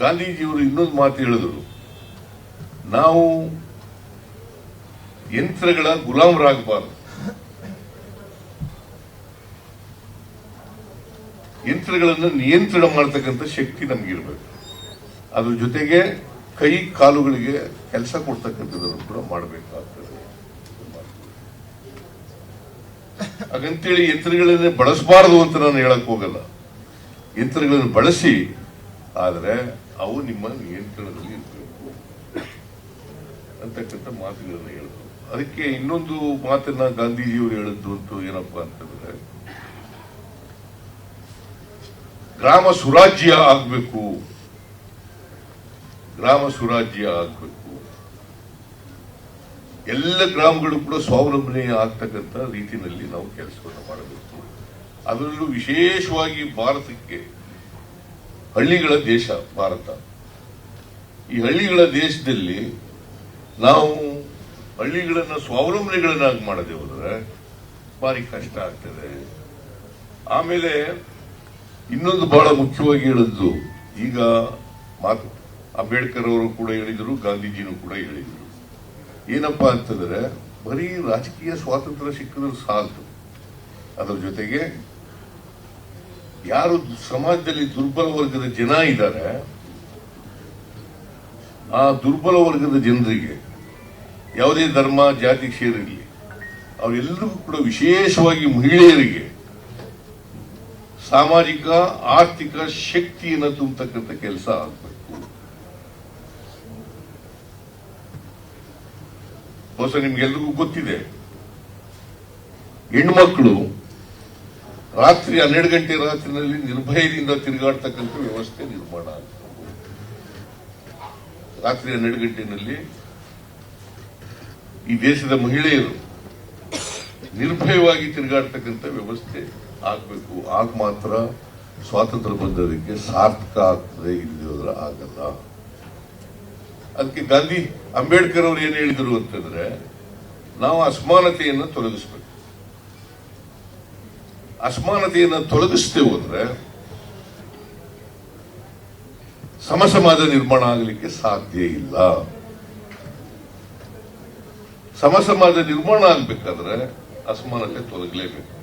ಗಾಂಧೀಜಿಯವರು ಇನ್ನೊಂದು ಮಾತು ಹೇಳಿದರು. ನಾವು ಯಂತ್ರಗಳ ಗುಲಾಮರಾಗಬಾರದು. ಯಂತ್ರಗಳನ್ನು ನಿಯಂತ್ರಣ ಮಾಡತಕ್ಕಂಥ ಶಕ್ತಿ ನಮಗಿರಬೇಕು. ಅದ್ರ ಜೊತೆಗೆ ಕೈ ಕಾಲುಗಳಿಗೆ ಕೆಲಸ ಕೊಡ್ತಕ್ಕಂಥದ್ದನ್ನು ಕೂಡ ಮಾಡಬೇಕಾಗ್ತದೆ ಹಾಗಂತೇಳಿ ಯಂತ್ರಗಳನ್ನೇ ಬಳಸಬಾರದು ಅಂತ ನಾನು ಹೇಳಕ್ ಹೋಗಲ್ಲ. ಯಂತ್ರಗಳನ್ನು ಬಳಸಿ ಆದರೆ ಅವು ನಿಮ್ಮ ನಿಯಂತ್ರಣದಲ್ಲಿ ಇರಬೇಕು. ಅಂತಕ್ಕಂಥ ಮಾತುಗಳನ್ನು ಹೇಳಿದ್ರು ಅದಕ್ಕೆ ಇನ್ನೊಂದು ಮಾತನ್ನ ಗಾಂಧೀಜಿಯವರು ಹೇಳಿದ್ದು ಅಂತ ಏನಪ್ಪಾ ಅಂತಂದ್ರೆ, ಗ್ರಾಮ ಸುರಾಜ್ಯ ಆಗಬೇಕು. ಗ್ರಾಮ ಸುರಾಜ್ಯ ಆಗಬೇಕು. ಎಲ್ಲ ಗ್ರಾಮಗಳು ಕೂಡ ಸ್ವಾವಲಂಬನೆ ಆಗ್ತಕ್ಕಂಥ ರೀತಿಯಲ್ಲಿ ನಾವು ಕೆಲಸವನ್ನು ಮಾಡಬೇಕು. ಅದರಲ್ಲೂ ವಿಶೇಷವಾಗಿ ಭಾರತಕ್ಕೆ ಹಳ್ಳಿಗಳ ದೇಶ ಭಾರತ. ಈ ಹಳ್ಳಿಗಳ ದೇಶದಲ್ಲಿ ನಾವು ಹಳ್ಳಿಗಳನ್ನ ಸ್ವಾವಲಂಬನೆಗಳನ್ನಾಗಿ ಮಾಡದೆ ಹೋದ್ರೆ ಭಾರಿ ಕಷ್ಟ ಆಗ್ತದೆ. ಆಮೇಲೆ ಇನ್ನೊಂದು ಬಹಳ ಮುಖ್ಯವಾಗಿ ಹೇಳಿದ್ದು ಈಗ ಮಾತು ಅಂಬೇಡ್ಕರ್ ಅವರು ಕೂಡ ಹೇಳಿದರು, ಗಾಂಧೀಜಿನೂ ಕೂಡ ಹೇಳಿದರು. ಏನಪ್ಪಾ ಅಂತಂದ್ರೆ ಬರೀ ರಾಜಕೀಯ ಸ್ವಾತಂತ್ರ್ಯ ಸಿಕ್ಕಿದ್ರೆ ಸಾಲದು ಅದರ ಜೊತೆಗೆ ಯಾರು ಸಮಾಜದಲ್ಲಿ ದುರ್ಬಲ ವರ್ಗದ ಜನ ಇದ್ದಾರೆ, ಆ ದುರ್ಬಲ ವರ್ಗದ ಜನರಿಗೆ ಯಾವುದೇ ಧರ್ಮ, ಜಾತಿ ಸೇರಿರಲಿ ಅವರೆಲ್ಲರಿಗೂ ಕೂಡ ವಿಶೇಷವಾಗಿ ಮಹಿಳೆಯರಿಗೆ ಸಾಮಾಜಿಕ, ಆರ್ಥಿಕ ಶಕ್ತಿಯನ್ನು ತುಂಬತಕ್ಕಂಥ ಕೆಲಸ ಆಗಬೇಕು. ಬಹುಶಃ ನಿಮ್ಗೆಲ್ರಿಗೂ ಗೊತ್ತಿದೆ. ಹೆಣ್ಮಕ್ಳು ರಾತ್ರಿ ಹನ್ನೆರಡು ಗಂಟೆ ರಾತ್ರಿನಲ್ಲಿ ನಿರ್ಭಯದಿಂದ ತಿರುಗಾಡ್ತಕ್ಕಂಥ ವ್ಯವಸ್ಥೆ ನಿರ್ಮಾಣ ಆಗ್ತದೆ. ರಾತ್ರಿ ಹನ್ನೆರಡು ಗಂಟೆನಲ್ಲಿ ಈ ದೇಶದ ಮಹಿಳೆಯರು ನಿರ್ಭಯವಾಗಿ ತಿರುಗಾಡ್ತಕ್ಕಂಥ ವ್ಯವಸ್ಥೆ ಆಗಬೇಕು. ಆಗ ಮಾತ್ರ ಸ್ವಾತಂತ್ರ್ಯ ಬಂದೋದಕ್ಕೆ ಸಾರ್ಥಕ ಆಗ್ತದೆ. ಇಲ್ಲದಿದ್ರೆ ಆಗಲ್ಲ. ಅದಕ್ಕೆ ಗಾಂಧಿ ಅಂಬೇಡ್ಕರ್ ಅವರು ಏನು ಹೇಳಿದರು ಅಂತಂದ್ರೆ, ನಾವು ಅಸಮಾನತೆಯನ್ನು ತೊಲಗಿಸ್ಬೇಕು. ಅಸಮಾನತೆಯನ್ನು ತೊಲಗಿಸದೆ ಹೋದ್ರೆ ಸಮಸಮಾಜ ನಿರ್ಮಾಣ ಆಗಲಿಕ್ಕೆ ಸಾಧ್ಯ ಇಲ್ಲ. ಸಮಸಮಾಜ ನಿರ್ಮಾಣ ಆಗ್ಬೇಕಾದ್ರೆ ಅಸಮಾನತೆ ತೊಲಗಲೇಬೇಕು.